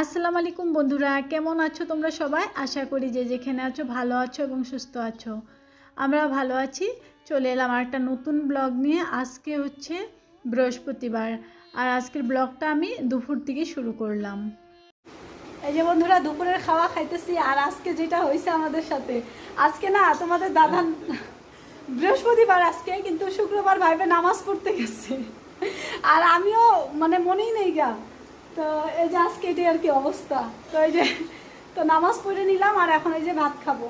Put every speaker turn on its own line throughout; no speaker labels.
আসসালামু আলাইকুম বন্ধুরা, কেমন আছো তোমরা সবাই? আশা করি যে যেখানে আছো ভালো আছো এবং সুস্থ আছো। আমরা ভালো আছি। চলে এলাম আর একটা নতুন ব্লগ নিয়ে। আজকে হচ্ছে বৃহস্পতিবার। আর আজকের ব্লগটা আমি দুপুর থেকে শুরু করলাম। এই যে বন্ধুরা, দুপুরের খাওয়া খাইতেছি। আর আজকে যেটা হয়েছে আমাদের সাথে, আজকে না তোমাদের দাদা বৃহস্পতিবার আজকে, কিন্তু শুক্রবার ভাইবে নামাজ পড়তে গেছে। আর আমিও মানে মনেই নেই গা। তো এই যে আজকে এটাই আর কি অবস্থা। তো এই যে, তো নামাজ পড়ে নিলাম আর এখন এই যে ভাত খাব।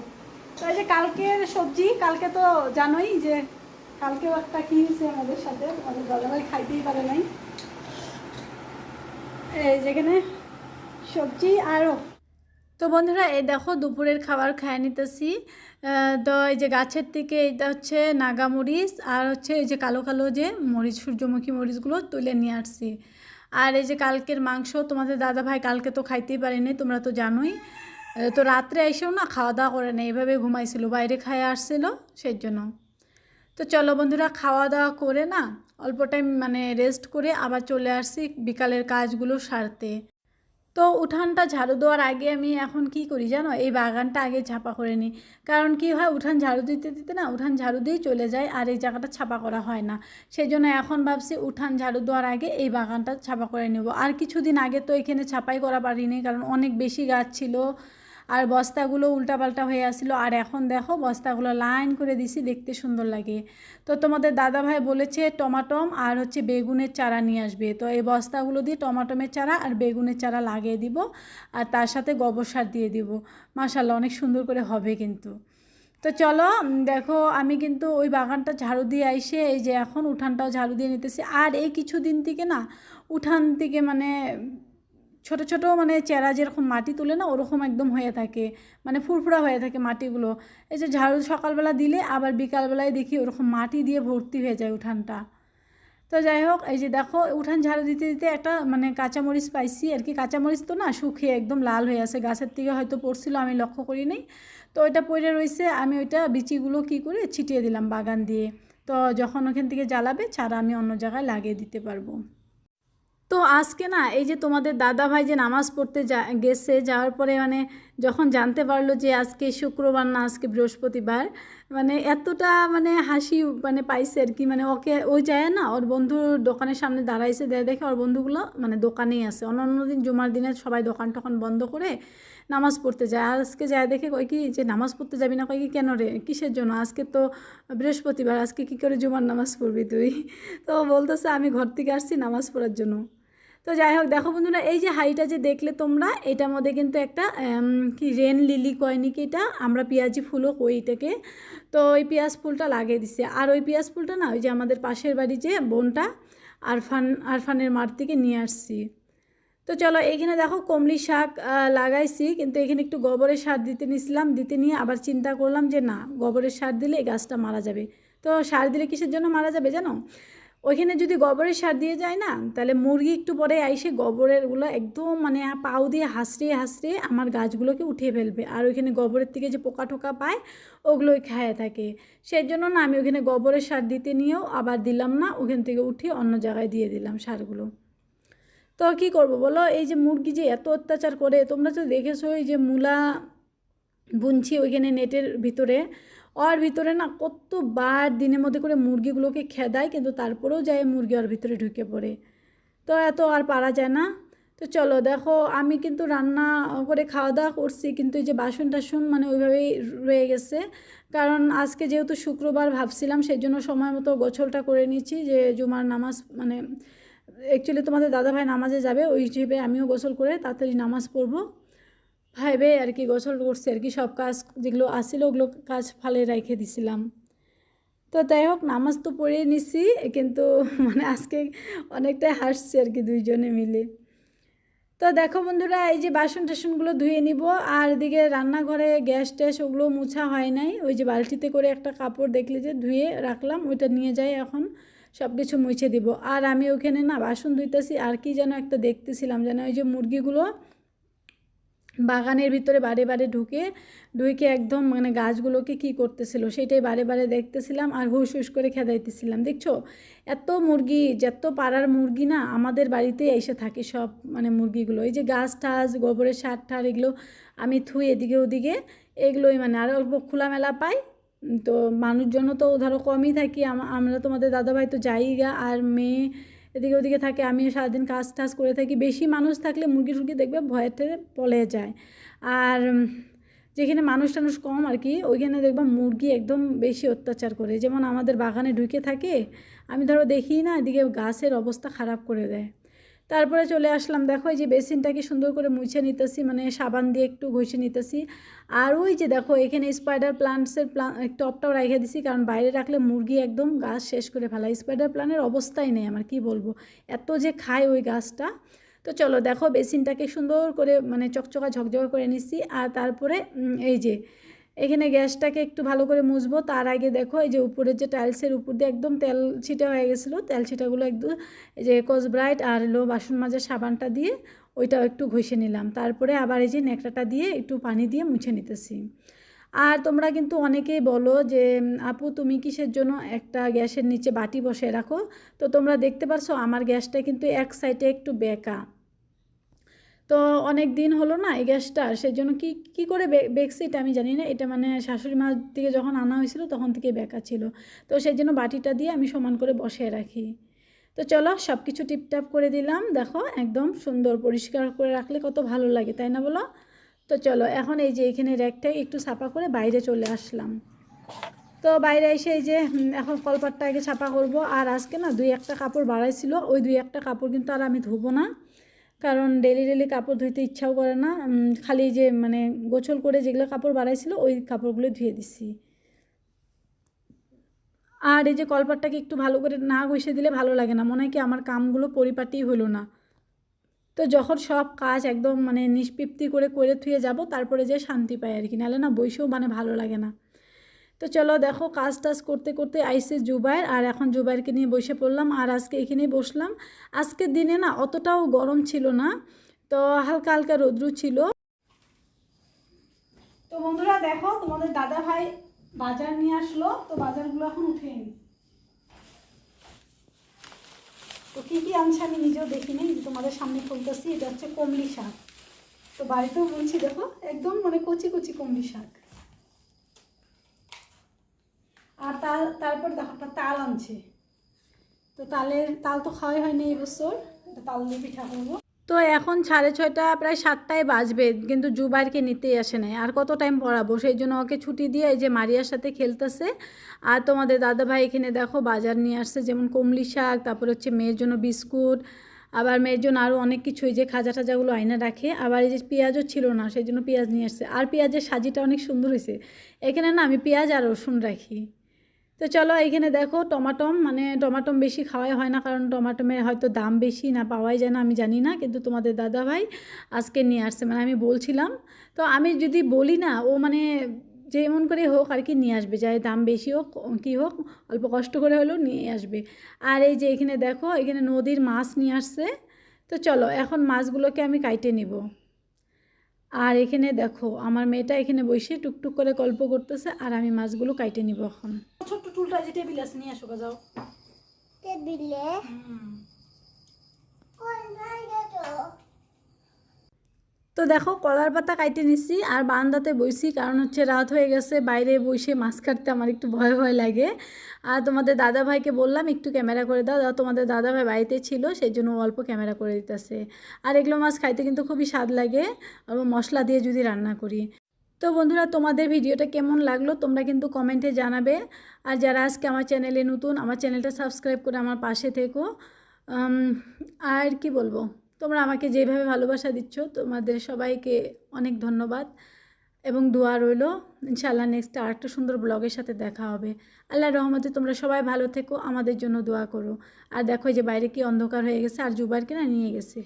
তো এই যে কালকের সবজি, কালকে তো জানোই যে কালকেও একটা কি হয়েছে আমাদের সাথে, আমাদের দাদাভাই খাইতেই পারে নাই। এই যেখানে সবজি আরও তো বন্ধুরা, এই দেখো দুপুরের খাবার খায় নিতেছি। তো এই যে গাছের থেকে এটা হচ্ছে নাগা মরিচ আর হচ্ছে এই যে কালো কালো যে মরিচ, সূর্যমুখী মরিচগুলো তুলে নিয়ে আসছি। আর এই যে কালকের মাংস, তোমাদের দাদা ভাই কালকে তো খাইতেই পারেনি, তোমরা তো জানোই। তো রাত্রে এসেও না খাওয়া দাওয়া করে না এইভাবে ঘুমাইছিল, বাইরে খায় আসছিল সেই জন্য তো চলো বন্ধুরা খাওয়া দাওয়া করে না, অল্প টাইম মানে রেস্ট করে আবার চলে আসছি বিকালের কাজগুলো সারতে। তো উঠানটা ঝাড়ু দেওয়ার আগে আমি এখন কি করি জানো? এই বাগানটা আগে ছাপা করে নিই। কারণ কি হয়? উঠান ঝাড়ু দিতে দিতে না, উঠান ঝাড়ু দিয়েই চলে যায় আর এই জায়গাটা ছাপা করা হয় না। সেই জন্য এখন ভাবছি উঠান ঝাড়ু দেওয়ার আগে এই বাগানটা ছাপা করে নেব। আর কিছুদিন আগে তো এখানে ছাপাই করা পারিনি কারণ অনেক বেশি গাছ ছিল। আর বস্তাগুলো উল্টাপাল্টা হয়ে আসলো। আর এখন দেখো বস্তাগুলো লাইন করে দিছি, দেখতে সুন্দর লাগে। তো তোমাদের দাদা ভাই বলেছে টমাটম আর হচ্ছে বেগুনের চারা নিয়ে আসবে। তো এই বস্তাগুলো দিয়ে টমাটমের চারা আর বেগুনের চারা লাগিয়ে দিব আর তার সাথে গোবর সার দিয়ে দিব। মাশাল্লাহ অনেক সুন্দর করে হবে কিন্তু। তো চলো দেখো আমি কিন্তু ওই বাগানটা ঝাড়ু দিয়ে আইসে এই যে এখন উঠানটাও ঝাড়ু দিয়ে নিতেছি। আর এই কিছুদিন থেকে না, উঠান থেকে মানে ছোট ছোট মানে চেরা যেরকম মাটি তুলে না, ওরকম একদম হয়ে থাকে। মানে ফুরফুরা হয়ে থাকে মাটিগুলো। এই যে ঝাড়ু সকালবেলা দিলে, আবার বিকালবেলায় দেখি ওরকম মাটি দিয়ে ভর্তি হয়ে যায় উঠানটা। তো যাই হোক, এই যে দেখো, উঠান ঝাড়ু দিতে দিতে একটা মানে কাঁচামরিচ পাইছি। আর কি কাঁচামরিচ তো না শুকিয়ে একদম লাল হয়ে আছে। গাছের থেকে হয়তো পড়ছিল, আমি লক্ষ্য করি নাই তো ওইটা পড়ে রয়েছে আমি ওইটা বিচিগুলো কি করে ছিটিয়ে দিলাম বাগান দিয়ে। তো যখন ওখান থেকে জ্বালাবে, ছাড়া আমি অন্য জায়গায় লাগিয়ে দিতে পারব। তো আজকে না, এই যে তোমাদের দাদা ভাই যে নামাজ পড়তে যা, গেছে, যাওয়ার পরে মানে যখন জানতে পারল যে আজকে শুক্রবার না, আজকে বৃহস্পতিবার মানে এতটা মানে হাসি মানে পাইছে আর কি। মানে ওকে ওই যায় না, ওর বন্ধুর দোকানের সামনে দাঁড়াইছে, দেয় দেখে ওর বন্ধুগুলো মানে দোকানেই আছে। অন্য অন্য দিন জুমার দিনে সবাই দোকান টোকান বন্ধ করে নামাজ পড়তে যায়। আজকে যায় দেখে কয় কি, যে নামাজ পড়তে যাবি না, কয় কি, কেন রে? কিসের জন্য? আজকে তো বৃহস্পতিবার, আজকে কি করে জুমার নামাজ পড়বি তুই? তো বলতেছে, আমি ঘর থেকে আসছি নামাজ পড়ার জন্য। তো যাই হোক, দেখো বন্ধুরা, এই যে হাঁড়িটা যে দেখলে তোমরা, এটার মধ্যে কিন্তু একটা কি রেন লিলি কয় নাকি এটা? আমরা পেঁয়াজি ফুলও কই এটাকে। তো ওই পেঁয়াজ ফুলটা লাগিয়ে দিছে। আর ওই পেঁয়াজ ফুলটা না, ওই যে আমাদের পাশের বাড়ি যে বোনটা, আরফান, আরফানের মাঠ থেকে নিয়ে আসছি। তো চলো এখানে দেখো কমলি শাক লাগাইছি, কিন্তু এখানে একটু গোবরের সার দিতে নিছিলাম, দিতে নিয়ে আবার চিন্তা করলাম যে না, গোবরের সার দিলে এই গাছটা মারা যাবে। তো সার দিলে কিসের জন্য মারা যাবে জানো? ওইখানে যদি গোবরের সার দিয়ে যায় না, তাহলে মুরগি একটু পরে আইসে গোবরেরগুলো একদম মানে পাও দিয়ে হাসড়িয়ে হাসড়িয়ে আমার গাছগুলোকে উঠিয়ে ফেলবে। আর ওইখানে গোবরের থেকে যে পোকা টোকা পায়, ওগুলোই খায় থাকে। সেই জন্য না, আমি ওখানে গোবরের সার দিতে নিয়েও আবার দিলাম না ওখান থেকে উঠিয়ে অন্য জায়গায় দিয়ে দিলাম সারগুলো। তো কি করব বলো? এই যে মুরগি যে এত অত্যাচার করে, তোমরা তো দেখেছ এই যে মূলা বুনছি ওইখানে নেটের ভিতরে। ওর ভিতরে না কতবার দিনের মধ্যে করে মুরগিগুলোকে খেদায়, কিন্তু তারপরেও যায় মুরগি ওর ভিতরে ঢুকে পড়ে। তো এত আর পারা যায় না। তো চলো, দেখো, আমি কিন্তু রান্না করে খাওয়া দাওয়া করছি, কিন্তু এই যে বাসন টাসন মানে ওইভাবেই রয়ে গেছে। কারণ আজকে যেহেতু শুক্রবার ভাবছিলাম সেই জন্য সময় মতো গোছলটা করে নিচ্ছি যে জুমার নামাজ মানে অ্যাকচুয়ালি তোমাদের দাদাভাই নামাজে যাবে, ওই হিসেবে আমিও গোসল করে তাড়াতাড়ি নামাজ পড়ব। ভাইবে আর কি গোসল করছে আর কি, সব কাজ যেগুলো আসছিল ওগুলো কাজ ফালে রেখে দিছিলাম। তো যাই হোক, নামাজ তো পড়ে নিছি, কিন্তু মানে আজকে অনেকটাই হাসছি আর কি দুইজনে মিলে। তো দেখো বন্ধুরা, এই যে বাসন টাসনগুলো ধুয়ে নিব, আর এদিকে রান্নাঘরে গ্যাস ট্যাস ওগুলো মুছা হয় নাই। ওই যে বালতিতে করে একটা কাপড় দেখলে যে ধুয়ে রাখলাম, ওইটা নিয়ে যাই এখন সব কিছু মুছে দিব। আর আমি ওখানে না বাসন ধুইতেছি, আর কি যেন একটা দেখতেছিলাম, যেন ওই যে মুরগিগুলো বাগানের ভিতরে বারে বারে ঢুকে ঢুকে একদম মানে গাছগুলোকে কি করতেছিল সেটাই বারে বারে দেখতেছিলাম আর হুস হুস করে খেদাইতেছিলাম। দেখছ? এত মুরগি, যত পাড়ার মুরগি না আমাদের বাড়িতেই এসে থাকে সব মানে মুরগিগুলো। এই যে গাছ টাছ, গোবরের সার টার এগুলো আমি থুই এদিকে ওদিকে, এগুলোই মানে আর অল্প খোলামেলা পাই। তো মানুষজন তো ধরো কমই থাকি আমরা তোমাদের দাদাভাই তো যাই গা আর মেয়ে এদিকে ওদিকে থাকে, আমিও সারাদিন কাজ টাজ করে থাকি। বেশি মানুষ থাকলে মুরগি টুরগি দেখবে ভয়েতে পলে যায়। আর যেখানে মানুষ টানুষ কম আর কি, ওইখানে দেখবা মুরগি একদম বেশি অত্যাচার করে। যেমন আমাদের বাগানে ঢুকে থাকে, আমি ধরো দেখি না, এদিকে গাছের অবস্থা খারাপ করে দেয়। তারপরে চলে আসলাম। দেখো এই যে বেসিনটাকে সুন্দর করে মুছে নিতেছি মানে সাবান দিয়ে একটু ঘষে নিতেছি। আর ওই যে দেখো, এখানে স্পাইডার প্লান্টসের প্লান টপটাও রেখে দিছি, কারণ বাইরে রাখলে মুরগি একদম গাছ শেষ করে ফেলায় স্পাইডার প্লান্টের অবস্থাই নেই আমার, কি বলব? এত যে খায় ওই গাছটা। তো চলো দেখো, বেসিনটাকে সুন্দর করে মানে চকচকা ঝকঝকা করে নিচ্ছি আর তারপরে এই যে এখানে গ্যাসটাকে একটু ভালো করে মুছবো। তার আগে দেখো, এই যে উপরের যে টাইলসের উপর দিয়ে একদম তেল ছিটা হয়ে গেছিল, তেল ছিটাগুলো একদম এই যে ব্রাইট আর লো বাসন মাজার সাবানটা দিয়ে ওইটাও একটু ঘষে নিলাম। তারপরে আবার এই যে ন্যাকড়াটা দিয়ে একটু পানি দিয়ে মুছে নিতেছি। আর তোমরা কিন্তু অনেকেই বলো যে, আপু, তুমি কিসের জন্য একটা গ্যাসের নিচে বাটি বসে রাখো? তো তোমরা দেখতে পারছ, আমার গ্যাসটা কিন্তু এক সাইডে একটু বেঁকা। তো অনেক দিন হলো না এই গ্যাসটা সেই জন্য কী কী করে বেঁকছে আমি জানি না, এটা মানে শাশুড়ি মার থেকে যখন আনা হয়েছিল তখন থেকে বেঁকা ছিল। তো সেই জন্য বাটিটা দিয়ে আমি সমান করে বসিয়ে রাখি। তো চলো সব কিছু টিপটাপ করে দিলাম, দেখো একদম সুন্দর পরিষ্কার করে রাখলে কত ভালো লাগে, তাই না বলো? তো চলো এখন এই যে এখানে র্যাকটা একটু ছাপা করে বাইরে চলে আসলাম। তো বাইরে এসে এই যে এখন কলপাটটা আগে ছাপা করব, আর আজকে না দুই একটা কাপড় বাড়াইছিল, ওই দুই একটা কাপড় কিন্তু আর আমি ধুবো না। কারণ ডেলি ডেলি কাপড় ধুইতে ইচ্ছাও করে না। খালি যে মানে গোছল করে যেগুলো কাপড় বাড়াইছিল ওই কাপড়গুলো ধুয়ে দিছি। আর এই যে কলপাটটাকে একটু ভালো করে না ঘষে দিলে ভালো লাগে না। মনে হয় কি আমার কামগুলো পরিপাটি হলো না। তো যখন সব কাজ একদম মানে নিষ্পিপ্তি করে করে থুয়ে যাব, তারপরে যে শান্তি পাই আর কি। নাহলে না বইসেও মানে ভালো লাগে না। তো চলো দেখো কাজ টাজ করতে করতে আইসে জুবাইর, আর এখন জুবাইরকে নিয়ে বসে পড়লাম, আর আজকে এখানেই বসলাম। আজকের দিনে না অতটাও গরম ছিল না, তো হালকা হালকা রৌদ্র ছিল। তো বন্ধুরা দেখো, তোমাদের দাদা ভাই বাজার নিয়ে আসলো, তো বাজারগুলো এখন উঠে নি তো কী কী আনছে আমি নিজেও দেখিনি তোমাদের সামনে খুলতেছি, এটা হচ্ছে কমলি শাক। তো বাড়িতেও বলছি, দেখো, একদম মানে কচি কচি কমলি শাক। আর তাল, তারপর দেখো একটা তাল আনছে। তো তালের, তাল তো খাওয়াই হয়নি এই বছর তাল দিয়ে পিঠা করব। তো এখন সাড়ে ছয়টা, প্রায় সাতটায় বাজবে, কিন্তু জুবাইরকে নিতেই আসে নাই। আর কত টাইম পড়াবো? সেই জন্য ওকে ছুটি দিয়ে এই যে মারিয়ার সাথে খেলতেছে। আর তোমাদের দাদাভাই এখানে দেখো বাজার নিয়ে আসছে, যেমন কমলি শাক, তারপর হচ্ছে মেয়ের জন্য বিস্কুট, আবার মেয়ের জন্য আরও অনেক কিছু, এই যে খাজা টাজাগুলো আয়না রাখে, আবার এই যে পেঁয়াজও ছিল না, সেই জন্য পেঁয়াজ নিয়ে আসছে। আর পেঁয়াজের সাজিটা অনেক সুন্দর হয়েছে। এখানে না আমি পেঁয়াজ আর রসুন রাখি। তো চলো এখানে দেখো টমাটম মানে টমাটম বেশি খাওয়াই হয় না, কারণ টমাটমের হয়তো দাম বেশি না পাওয়াই যায় না, আমি জানি না, কিন্তু তোমাদের দাদা ভাই আজকে নিয়ে আসছে মানে আমি বলছিলাম। তো আমি যদি বলি না, ও মানে যেমন করে হোক আর কি নিয়ে আসবে, যাই দাম বেশি হোক, কী হোক, অল্প কষ্ট করে হলেও নিয়ে আসবে। আর এই যে এখানে দেখো, এখানে নদীর মাছ নিয়ে আসছে। তো চলো এখন মাছগুলোকে আমি কাইটে নিব। আর এখানে দেখো আমার মেয়েটা এখানে বসে টুকটুক করে গল্প করতেছে আর আমি মাছগুলো কাইটে নিব এখন। ছোট্ট টুলটা যে টেবিল আছে নিয়ে আসো যাও।
টেবিলে?
তো দেখো, কলার পাতা কাইটে নিচ্ছি আর বারান্দাতে বইছি, কারণ হচ্ছে রাত হয়ে গেছে, বাইরে বসে মাছ কাটতে আমার একটু ভয় ভয় লাগে। আর তোমাদের দাদা ভাইকে বললাম, একটু ক্যামেরা করে দাও। তোমাদের দাদা ভাই বাড়িতে ছিল, সেই জন্য অল্প ক্যামেরা করে দিতেছে। আর এগুলো মাছ খাইতে কিন্তু খুবই স্বাদ লাগে মশলা দিয়ে যদি রান্না করি। তো বন্ধুরা, তোমাদের ভিডিওটা কেমন লাগল তোমরা কিন্তু কমেন্টে জানাবে। আর যারা আজকে আমার চ্যানেলে নতুন, আমার চ্যানেলটা সাবস্ক্রাইব করে আমার পাশে থেকো। আর কি বলব? তোমরা আমাকে যেভাবে ভালোবাসা দিচ্ছ, তোমাদের সবাইকে অনেক ধন্যবাদ। এবং দোয়া রইল, ইনশাআল্লাহ নেক্সট আর একটা সুন্দর ব্লগের সাথে দেখা হবে। আল্লাহ রহমতে তোমরা সবাই ভালো থেকো, আমাদের জন্য দোয়া করো। আর দেখো যে বাইরে কি অন্ধকার হয়ে গেছে, আর জুবাইরকে না নিয়ে গেছে।